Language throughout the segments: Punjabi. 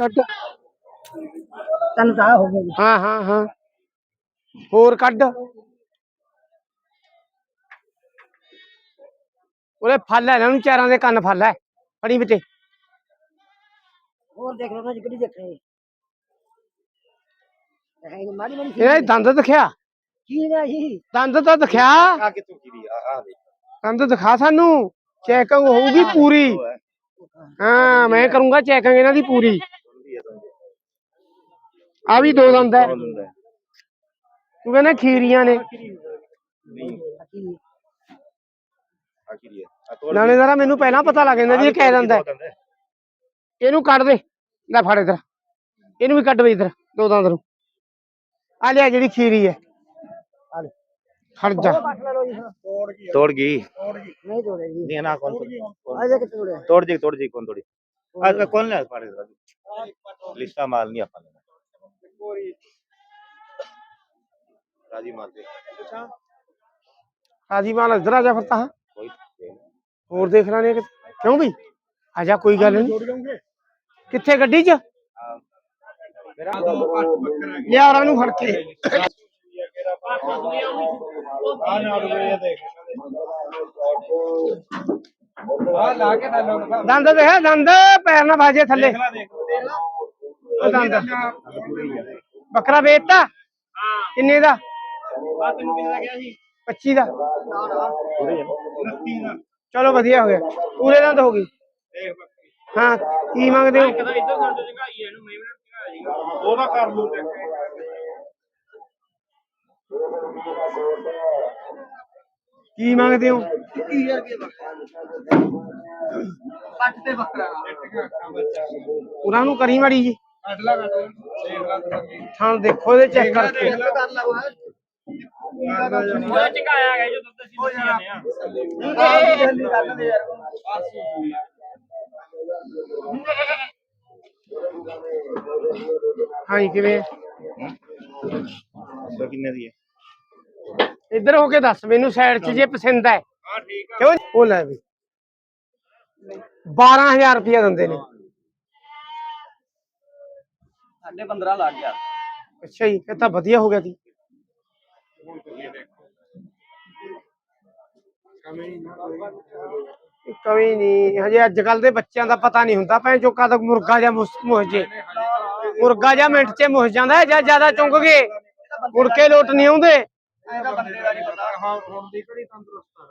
ਕੱਢ ਤਨ ਤਾਂ ਹੋ ਗਿਆ। ਹਾਂ ਹਾਂ ਹਾਂ। ਹੋਰ ਕੱਢ। ਉਹਦੇ ਫਲ ਹੈ ਇਹਨਾਂ ਨੂੰ ਚਾਰਾਂ ਦੇ ਕੰਨ ਫਲ ਹੈ ਫੜੀ ਬਿਤੇ ਹੋਰ ਦੇਖ ਲਓ ਨਾ ਜਿਹੜੀ ਦੇਖ ਰਹੇ। ਹੈ ਇਹ ਮਾਰੀ ਮਾਰੀ ਇਹਦਾ ਇਹ ਦੰਦ ਦਿਖਿਆ। ਕੀ ਨਾ ਜੀ ਦੰਦ ਤਾਂ ਦਿਖਿਆ। ਆ ਆ? ਆ ਦੰਦ ਦਿਖਾ ਸਾਨੂੰ। ਚੈਕਿੰਗ ਹੋਊਗੀ ਪੂਰੀ। ਹਾਂ ਮੈਂ ਕਰੂੰਗਾ ਚੈਕਿੰਗ ਇਹਨਾਂ ਦੀ ਪੂਰੀ। ਆ ਵੀ ਦੋ ਦੰਦ ਹੈ। ਤੂੰ ਕਹਿੰਦਾ ਖੀਰੀਆਂ ਨੇ। ਕੀ ਤੋੜ ਨਾਲੇ ਜ਼ਰਾ ਮੈਨੂੰ ਪਹਿਲਾਂ ਪਤਾ ਲੱਗ ਜਾਂਦਾ ਵੀ ਇਹ ਕਹਿ ਦਿੰਦਾ। ਇਹਨੂੰ ਕੱਢ ਦੇ। ਲੈ ਫੜ ਇਧਰ। ਇਹਨੂੰ ਵੀ ਕੱਢ ਵੇ ਇਧਰ ਦੋ ਦੰਦ ਨੂੰ। ਆ ਲਿਆ ਜਿਹੜੀ ਖੀਰੀ ਹੈ। ਆ ਲੈ। ਖੜ ਜਾ। ਜੀ ਹੁਣ। ਤੋੜ ਗਈ ਨਹੀਂ ਤੋੜੇ ਜੀ। ਨਹੀਂ ਨਾ ਕੌਣ ਆ ਜੇ ਕਿੱਥੇ ਤੋੜਿਆ ਤੋੜ ਜੀ ਤੋੜ ਜੀ ਕੌਣ ਤੋੜੀ? ਆ ਕੌਣ ਲੈ ਪਾੜੇ ਰਾਜੀ ਮਾਤੇ ਹਾਜੀ ਮਾਲ ਇਧਰ ਆ ਜਾ ਫਿਰ ਤਾਂ। ਕੋਈ ਹੋਰ ਦੇਖ ਲੈਣੇ ਕਿ ਕਿਉਂ ਵੀ ਆ ਜਾ ਕੋਈ ਗੱਲ ਨਹੀਂ। ਕਿੱਥੇ ਗੱਡੀ 'ਚ? ਯਾਰ ਉਹਨੂੰ ਫੜ ਕੇ। ਦੰਦ ਦੇਖ ਦੰਦ। ਪੈਰ ਨਾ ਬਾਜੇ ਥੱਲੇ। ਦੰਦ ਬੱਕਰਾ ਵੇਚਤਾ? ਕਿੰਨੇ ਦਾ? 25 ਦਾ। ਚਲੋ ਵਧੀਆ ਹੋ ਗਿਆ। ਪੂਰੇ ਦੰਦ ਹੋ ਗਈ ਹਾਂ ਕੀ ਮੰਗਦੇ ਹੋ? ਉਹਦਾ ਕਰ ਲੂ ਕੀ ਮੰਗਦੇ ਹੋ? ਪੱਟ ਤੇ ਬੱਕਰਾ। ਉਹਨਾਂ ਨੂੰ ਕਰੀ ਮਾੜੀ ਜੀ। ਥਾਂ ਦੇਖੋ ਇਹਦੇ ਚੈੱਕ ਕਰਕੇ। ਕਰ ਲਓ ਹਾਂ। ਹਾਂਜੀ ਕਿਵੇਂ? ਸੋ ਕਿੰਨੇ ਦੀ ਹੈ? ਇੱਧਰ ਹੋ ਕੇ ਦੱਸ ਮੈਨੂੰ ਸਾਈਡ 'ਚ ਜੇ ਪਸੰਦ ਹੈ। ਕਿਉਂ? ਉਹ ਲੈ ਵੀ। 12000 ਰੁਪਇਆ ਦਿੰਦੇ ਨੇ। ਸਾਡੇ 15 ਲੱਗ ਗਿਆ ਅੱਛਾ ਜੀ ਇਹ ਤਾਂ ਵਧੀਆ ਹੋ ਗਿਆ ਸੀ ਇਹ ਕਵੀ ਨਹੀਂ ਹਜੇ ਅੱਜ ਕੱਲ ਦੇ ਬੱਚਿਆਂ ਦਾ ਪਤਾ ਨਹੀਂ ਹੁੰਦਾ ਭੈਣ ਚੋ ਕਦ ਮੁਰਗਾ ਜਾਂ ਮੁਹ ਜੇ ਮੁਰਗਾ ਜਾਂ ਮਿੰਟ 'ਚ ਮੁਹ ਜਾਂਦਾ ਹੈ ਜਾਂ ਜ਼ਿਆਦਾ ਚੁੰਗ ਗਏ ਮੁੜ ਕੇ ਲੋਟ ਨਹੀਂ ਆਉਂਦੇ ਇਹਦਾ ਬੰਦੇ ਦਾ ਨਹੀਂ ਪਤਾ ਹਾਂ ਹੁਣ ਦੀ ਘੜੀ ਤੰਦਰੁਸਤ ਆ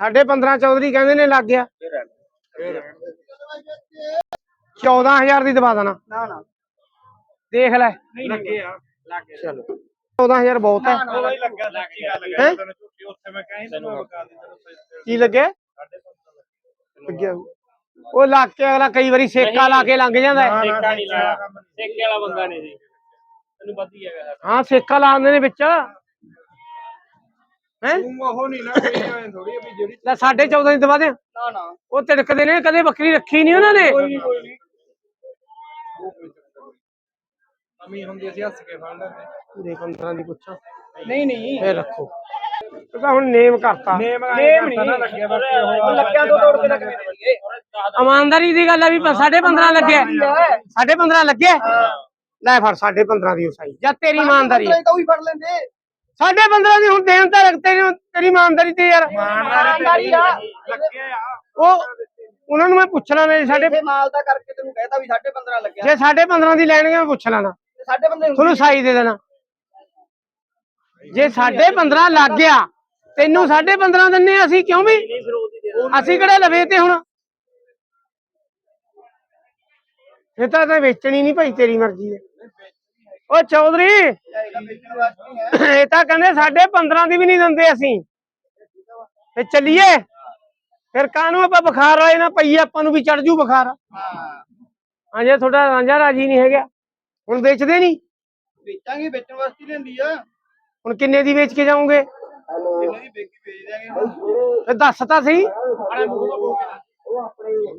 ਸਾਡੇ 15 ਚੌਧਰੀ ਕਹਿੰਦੇ ਨੇ ਲੱਗ ਗਿਆ 14000 ਦੀ ਦਵਾ ਦੇਣਾ। ਨਾ ਨਾ। ਦੇਖ ਲੈ। ਲੱਗੇ ਆ। ਲੱਗੇ ਚਲੋ। 14000 ਬਹੁਤ ਹੈ। ਲੱਗਿਆ ਸੱਚੀ ਗੱਲ ਹੈਂ? ਤੈਨੂੰ ਝੂਠੀ ਉੱਥੇ ਮੈਂ ਕਹੀਂ ਤੈਨੂੰ ਬਕਾ ਦੀ ਤੈਨੂੰ ਕੀ ਲੱਗਿਆ ਲੱਗਿਆ। ਉਹ ਲੱਗ ਕੇ ਅਗਲਾ ਕਈ ਵਾਰੀ ਸੇਕਾ ਲਾ ਕੇ ਲੰਘ ਜਾਂਦਾ ਹੈ। ਸੇਕਾ ਨਹੀਂ ਲਾਇਆ। ਸੇਕੇ ਵਾਲਾ ਬੰਦਾ ਨਹੀਂ ਸੀ। ਤੈਨੂੰ ਪਤਾ ਹੀ ਹੈਗਾ ਹਾਂ ਸੇਕਾ ਲਾਉਂਦੇ ਨੇ ਵਿੱਚ। ਹੈ? ਉਹ ਨਹੀਂ ਨਾ ਕੋਈ ਐਂ ਥੋੜੀ ਵੀ ਜਿਹੜੀ ਲੈ 14.5 ਦੀ ਦਵਾ ਦੇ। ਨਾ ਨਾ। ਉਹ ਤਿੜਕਦੇ ਨੇ ਕਦੇ ਬੱਕਰੀ ਰੱਖੀ ਨਹੀਂ ਉਹਨਾਂ ਨੇ। ਅਮੀ ਹੁੰਦੀ ਅਸੀਂ ਹੱਸ ਕੇ ਫੜ ਲੈਂਦੇ। ਪੂਰੇ 15 ਦੀ ਪੁੱਛਾਂ। ਨਹੀਂ ਨਹੀਂ। ਫੇਰ ਰੱਖੋ। ਤਾਂ ਹੁਣ ਨੇਮ ਕਰਤਾ। ਨੇਮ ਨਹੀਂ। ਲੱਗਿਆ ਬਸ। ਉਹ ਲੱਗਿਆ ਦੋ ਤੋੜ ਕੇ ਲੱਗਣੇ ਨੇ ਇਮਾਨਦਾਰੀ ਦੀ ਗੱਲ ਆ ਵੀ 15.5 ਲੱਗਿਆ 15.5 ਲੱਗਿਆ ਲੈ ਫੜ 15.5 ਦੀ ਉਸਾਈ। ਜਾਂ ਤੇਰੀ ਇਮਾਨਦਾਰੀ। ਤਾਂ ਫੜ ਲੈਂਦੇ। 15 ਦੀ ਹੁਣ ਦੇਣ ਤਾਂ ਰੱਖਤੇ ਨੇ ਤੇਰੀ ਇਮਾਨਦਾਰੀ ਤੇ ਯਾਰ। ਇਮਾਨਦਾਰੀ ਆ। ਲੱਗਿਆ ਆ। ਉਹ ਉਹਨਾਂ ਨੂੰ ਮੈਂ ਪੁੱਛਣਾ ਨੇ ਸਾਡੇ ਮਾਲ ਦਾ ਕਰਕੇ ਤੈਨੂੰ ਕਹਿਤਾ ਵੀ 15.5 ਲੱਗਿਆ। ਜੇ ਸਾਢੇ 15 ਦੀ ਲੈਣਗੇ ਮੈਂ ਪੁੱਛ ਲੈਣਾ। ਸਾਡੇ ਬੰਦੇ ਤੁਹਾਨੂੰ ਸਾਈ ਦੇ ਦੇਣਾ। ਜੇ ਸਾਢੇ 15 ਲੱਗ ਗਿਆ ਤੈਨੂੰ ਸਾਢੇ 15 ਦਿੰਨੇ ਅਸੀਂ ਕਿਉਂ ਵੀ? ਅਸੀਂ ਕਿਹੜੇ ਲਵੇ ਤੇ ਹੁਣ? ਇਹ ਤਾਂ ਤਾਂ ਵੇਚਣੀ ਨਹੀਂ ਭਾਈ ਤੇਰੀ ਮਰਜ਼ੀ ਹੈ। ਓ ਚੌਧਰੀ ਇਹ ਤਾਂ ਕਹਿੰਦੇ ਸਾਢੇ 15 ਦੀ ਵੀ ਨਹੀਂ ਦਿੰਦੇ ਅਸੀਂ। ਤੇ ਚੱਲੀਏ। ਫਿਰ ਕਾਹਨੂੰ ਆਪਾਂ ਬੁਖਾਰ ਵਾਲੇ ਨਾ ਪਈਏ ਆਪਾਂ ਨੂੰ ਵੀ ਚੜ ਜੂ ਬੁਖਾਰ। ਹਾਂ। ਜੇ ਤੁਹਾਡਾ ਰਾਂਝਾ ਰਾਜੀ ਨਹੀਂ ਹੈਗਾ। ਹੁਣ ਵੇਚਦੇ ਨਹੀਂ? ਵੇਚਾਂਗੇ ਵੇਚਣ ਵਾਸਤੇ ਲੈਂਦੀ ਆ। ਹੁਣ ਕਿੰਨੇ ਦੀ ਵੇਚ ਕੇ ਜਾਓਗੇ? ਜਿੰਨੇ ਦੀ ਵੇਚੀ ਵੇਚ ਦਿਆਂਗੇ ਤੇ ਦੱਸ ਤਾਂ ਸਹੀ।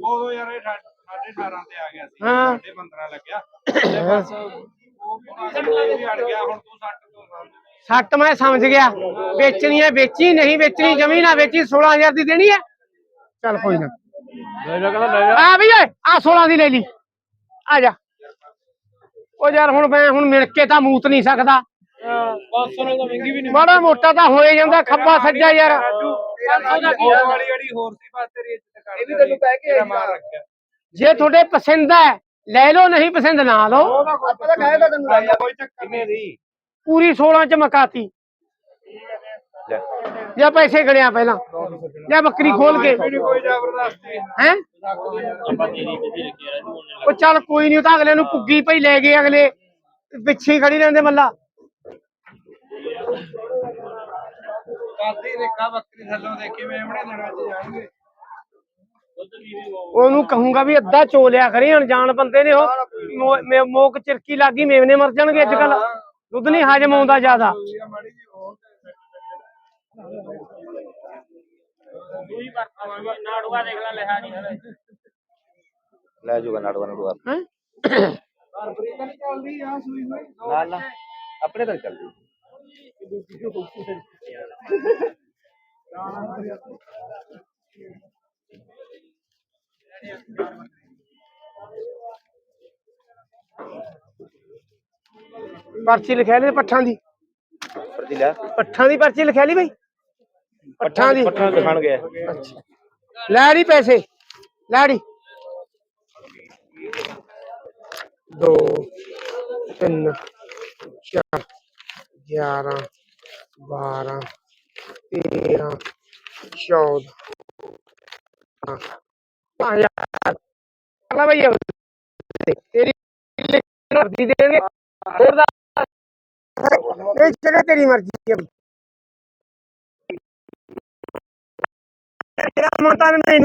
ਉਹ ਯਾਰ ਇਹ ਸਾ- ਸਾਢੇ 18 ਤੇ ਆ ਗਿਆ ਸੀ। ਹਾਂ। ਸਾਢੇ 15 ਲੱਗਿਆ। ਤੇ ਬਸ ਉਹ ਵੀ ਅੜ ਗਿਆ ਹੁਣ ਤੂੰ 60 ਤੋਂ ਸਮਝ ਸੱਟ ਮੈਂ ਸਮਝ ਗਿਆ। ਵੇਚਣੀ ਹੈ ਵੇਚੀ ਨਹੀਂ ਵੇਚਣੀ ਜਮੀ ਨਾ ਵੇਚੀ 16000 ਦੀ ਦੇਣੀ ਹੈ। ਚੱਲ ਕੋਈ ਨਾ। ਲੈ ਜਾ ਕਹਿੰਦਾ ਲੈ ਜਾ। ਆ ਵੀ ਓਏ ਆ 16 ਦੀ ਲੈ ਲਈ। ਆ ਜਾ। ਉਹ ਯਾਰ ਹੁਣ ਮੈਂ ਹੁਣ ਮਿਲ ਕੇ ਤਾਂ ਮੂਤ ਨਹੀਂ ਸਕਦਾ। 500 ਨਾਲ ਤਾਂ ਮਹਿੰਗੀ ਵੀ ਨਹੀਂ ਮਾੜਾ ਮੋਟਾ ਤਾਂ ਹੋਏ ਜਾਂਦਾ ਖੱਬਾ ਸੱਜਾ ਯਾਰ। ਉਹ ਵਾਲੀ ਜਿਹੜੀ ਹੋਰ ਸੀ ਬਸ ਤੇਰੀ ਇੱਜ਼ਤ ਕਰ ਇਹ ਵੀ ਤੈਨੂੰ ਕਹਿ ਕੇ ਮਾਰ ਰੱਖਿਆ। ਜੇ ਤੁਹਾਡੇ ਪਸੰਦ ਹੈ ਲੈ ਲਓ ਨਹੀਂ ਪਸੰਦ ਨਾ ਲਓ। ਆਪਾਂ ਤਾਂ ਕਹੇ ਤਾਂ ਤੈਨੂੰ। ਕੋਈ ਚੱਕਰ ਨਹੀਂ ਦੀ? ਪੂਰੀ 16 ਚ ਮਕਾਤੀ। ਲੈ। ਜਾਂ ਪੈਸੇ ਗਣਿਆ ਪਹਿਲਾਂ ਜਾਂ ਬੱਕਰੀ ਖੋਲ ਕੇ। ਕੋਈ ਜ਼ਬਰਦਸਤੀ ਹੈ? ਉਹ ਚੱਲ ਕੋਈ ਨਹੀਂ ਉਹ ਤਾਂ ਅਗਲੇ ਨੂੰ ਪੁੱਗੀ ਪਈ ਲੈ ਗਏ ਅਗਲੇ। ਪਿੱਛੇ ਖੜੀ ਰਹਿੰਦੇ ਮੱਲਾ। ਕਾਦੀ ਦੇਖਾ ਬੱਕਰੀ ਥੱਲੋਂ ਦੇਖੀ ਮੇਮਣੇ ਦੇਣਾ ਚ ਜਾਣਗੇ ਉਹਨੂੰ ਕਹੂੰਗਾ ਵੀ ਅੱਧਾ ਚੋ ਲਿਆ ਕਰੀ ਅਣਜਾਣ ਬੰਦੇ ਨੇ ਉਹ। ਮੋਕ ਚਿਰਕੀ ਲੱਗੀ ਮੇਵਨੇ ਮਰ ਜਾਣਗੇ ਅੱਜ ਕੱਲ ਦੁੱਧ ਨਹੀਂ ਹਜਮ ਆਉਂਦਾ ਜ਼ਿਆਦਾ। ਲੈ ਜੂਗਾ ਨਾੜਵਾ ਨੜਵਾ ਹੈਂ? ਬਰਬਰੀ ਤਾਂ ਨਹੀਂ ਚੱਲਦੀ ਆ ਸੂਈ ਹੋਈ ਨਾ ਨਾ ਆਪਣੇ ਤੱਕ ਚੱਲਦੀ ਪਰਚੀ ਲਿਖਿਆ ਲਈ ਪੱਠਾਂ ਦੀ ਪਰਚੀ ਲੈ ਪੱਠਾਂ ਦੀ ਪਰਚੀ ਲਿਖਿਆ ਲਈ ਬਈ ਪੱਠਾਂ ਦੀ ਪੱਠਾ ਦਿਖਾਣ ਗਿਆ ਲੈ ਰੀ ਪੈਸੇ ਲੈ ਰੀ ਦੋ ਤਿੰਨ ਚਾਰ ਗਿਆਰਾਂ ਬਾਰਾਂ ਤੇਰਾਂ ਚੌਦਾਂ ਪੰਜ ਅਲਾ ਭਈ ਤੇਰੀ ਮਰਜ਼ੀ ਦੇਣਗੇ ਹੋਰ ਦਾ ਇਹ ਜਗ੍ਹਾ ਤੇਰੀ ਮਰਜ਼ੀ ਹੈ ਤੇਰਾ ਮਨ ਤਾਂ ਮੈਨੂੰ